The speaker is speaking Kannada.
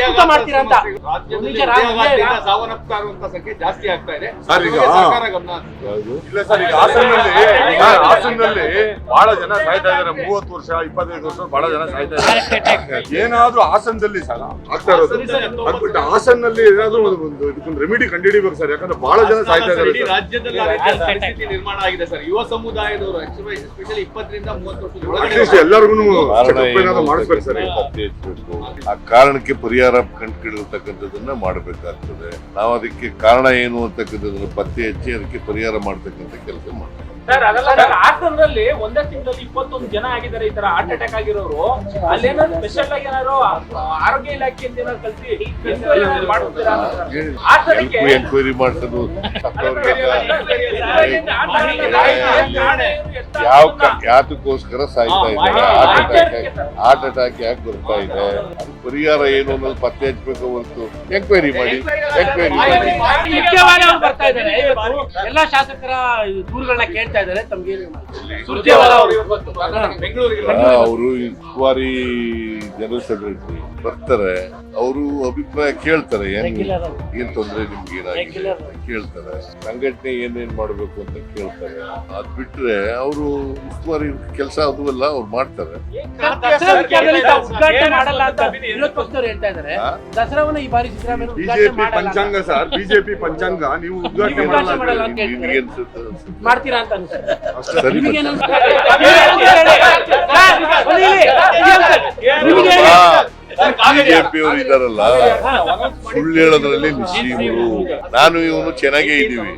ಅಧಿಕೃತ ಮಾಡ್ತೀರಾ ಅಂತ. ರಾಜ್ಯದಲ್ಲಿ ನಿಜ ರಾಜ್ಯ- ಉದ್ಯೋಗಾರ್ಥಿಯಿಂದ ಸಂಖ್ಯೆ ಜಾಸ್ತಿ ಆಗ್ತಾ ಇದೆ. ಸರ್, ಈಗ- ಸರ್ಕಾರ ಗಮನ ಇಲ್ಲ ಸರ್ ಈಗ ಹಾಸನಲ್ಲಿ ಬಹಳ ಜನ ಸಾಯ್ತಾ ಇದ್ದಾರೆ. ಮೂವತ್ತು ವರ್ಷ ಇಪ್ಪತ್ತೈದು ವರ್ಷ ಬಹಳ ಜನ ಸಾಯ್ತಾ ಇದ್ದಾರೆ. ಏನಾದ್ರೂ ಹಾಸನದಲ್ಲಿ ಸರ್ ಆಗ್ತಾ ಇರೋದು. ಅದ್ಬಿಟ್ಟು ಹಾಸನಲ್ಲಿ ಏನಾದ್ರೂ ಒಂದು ಒಂದು ಇದಕ್ಕೊಂದು ರೆಮಿಡಿ ಕಂಡುಹಿಡಿಬೇಕು ಸರ್. ಯಾಕಂದ್ರೆ ಬಹಳ ಜನ ಸಾಯ್ತಾ ಇದ್ದಾರೆ. ರಾಜ್ಯದಲ್ಲಿ ಆ ರೀತಿಯ ನಿರ್ಮಾಣ ಆಗಿದೆ ಸರ್. ಯುವ ಸಮುದಾಯದವರು ಎಸ್ಪೆಷಲಿ ಇಪ್ಪತ್ತರಿಂದ ಮೂವತ್ತು ಎಲ್ಲರಿಗೂ ಮಾಡಿಸ್ಬೇಕು ಸರ್. ಆ ಕಾರಣಕ್ಕೆ ಪರಿಹಾರ ಕಂಡುಹಿಡಿರ್ತಕ್ಕಂಥದ್ದನ್ನ ಮಾಡಬೇಕಾಗ್ತದೆ. ನಾವು ಅದಕ್ಕೆ ಕಾರಣ ಏನು ಅಂತಕ್ಕಂಥದ್ದನ್ನ ಪತ್ತೆ ಹಚ್ಚಿ ಅದಕ್ಕೆ ಪರಿಹಾರ ಮಾಡ್ತಕ್ಕಂಥ ಕೆಲಸ ಮಾಡ್ತೀವಿ. ಸರ್ ಅದೆಲ್ಲ ಸರ್ ಹಾಸನದಲ್ಲಿ ಒಂದೇ ತಿಂಗಳಲ್ಲಿ ಇಪ್ಪತ್ತೊಂದು ಜನ ಆಗಿದ್ದಾರೆ ಈ ತರ ಹಾರ್ಟ್ ಅಟ್ಯಾಕ್ ಆಗಿರೋರು. ಅಲ್ಲೇನಾದ್ರು ಸ್ಪೆಷಲ್ ಆಗಿ ಏನಾದ್ರು ಆರೋಗ್ಯ ಇಲಾಖೆ ಅಂತ ಏನಾದ್ರು ಕಲ್ಸಿ enquiry ಏನಾದ್ರು ಮಾಡ್ತೀರಾ ಸರ್? ಹಾಸನಕ್ಕೆ ಎಂಕ್ವೈರಿ ಮಾಡ್ಸೋದು ಯಾವ ಯಾವ ಕ- ಯಾತಕ್ಕೋಸ್ಕರ ಸಾಯ್ತಾ ಇದ್ದಾರೆ. ಹಾರ್ಟ್ ಅಟ್ಯಾಕ್ ಹಾರ್ಟ್ ಅಟ್ಯಾಕ್ ಯಾಕೆ ಬರ್ತಾ ಇದೆ? ಪರಿಹಾರ ಏನು ಅನ್ನೋದು ಪತ್ತೆ ಹಚ್ಚಬೇಕು ಹೊರತು. ಎಂಕ್ವೈರಿ ಮಾಡಿ ಎಂಕ್ವೈರಿ ಮಾಡಿ. ಮುಖ್ಯವಾಗಿ ಅವ್ರು ಬರ್ತಾ ಇದ್ದಾರೆ. ಎಲ್ಲಾ ಶಾಸಕರ ದೂರುಗಳನ್ನ ಕೇಳ್ತಾ ಇದ್ದಾರೆ. ತಮ್ಗೆ ಅವರು. ಇವತ್ತು ಬೆಂಗಳೂರಿಗೆ ಅವರು ಉಸ್ತುವಾರಿ ಜನರಲ್ ಸೆಕ್ರೆಟರಿ ಬರ್ತಾರೆ. ಅವರು ಅಭಿಪ್ರಾಯ ಕೇಳ್ತಾರೆ. ಏನ್ ಏನು ತೊಂದ್ರೆ ನಿಮ್ಗೆ ಏನಾಗಿದೆ ಕೇಳ್ತಾರೆ. ಸಂಘಟನೆ ಏನೇನ್ ಮಾಡ್ಬೇಕು ಅಂತ ಕೇಳ್ತಾರೆ. ಅದ್ ಬಿಟ್ರೆ ಅವರು ಉಸ್ತುವಾರಿ ಕೆಲಸ ಅದು ಎಲ್ಲ ಅವ್ರು ಮಾಡ್ತಾರೆ. ಮಾಡಲ್ಲ ಅಂತ. ವಿರೋಧ ಪಕ್ಷದವ್ರು ಹೇಳ್ತಾ ಇದ್ದಾರೆ ಹಾ? ದಸರಾವನ್ನ ಈ ಬಾರಿ ಸಿದ್ದರಾಮಯ್ಯ ಉದ್ಘಾಟನೆ ಬಿಜೆಪಿ ಮಾಡಲ್ಲ. ಪಂಚಾಂಗ ಸರ್ ಬಿಜೆಪಿ ಪಂಚಾಂಗ ನೀವು ಉದ್ಘಾಟನೆ ನೀವು ಮಾಡಲ್ಲ ಉದ್ಘಾಟನೆ ಅಂತ. ಮಾಡ್ತೀರಾ ಅಂತ ಅನ್ಸುತ್ತೆ. ಸರಿ ನಿಮಗೆ ಮತ್ತೆ. ಬಿಜೆಪಿ ಅವರು ಇದಾರಲ್ಲ. ಸುಳ್ಳು ಹೇಳೋದ್ರಲ್ಲಿ ನಿಶ್ಚೀವರು ನಾನು ಇವನು ಚೆನ್ನಾಗೇ ಇದ್ದೀವಿ.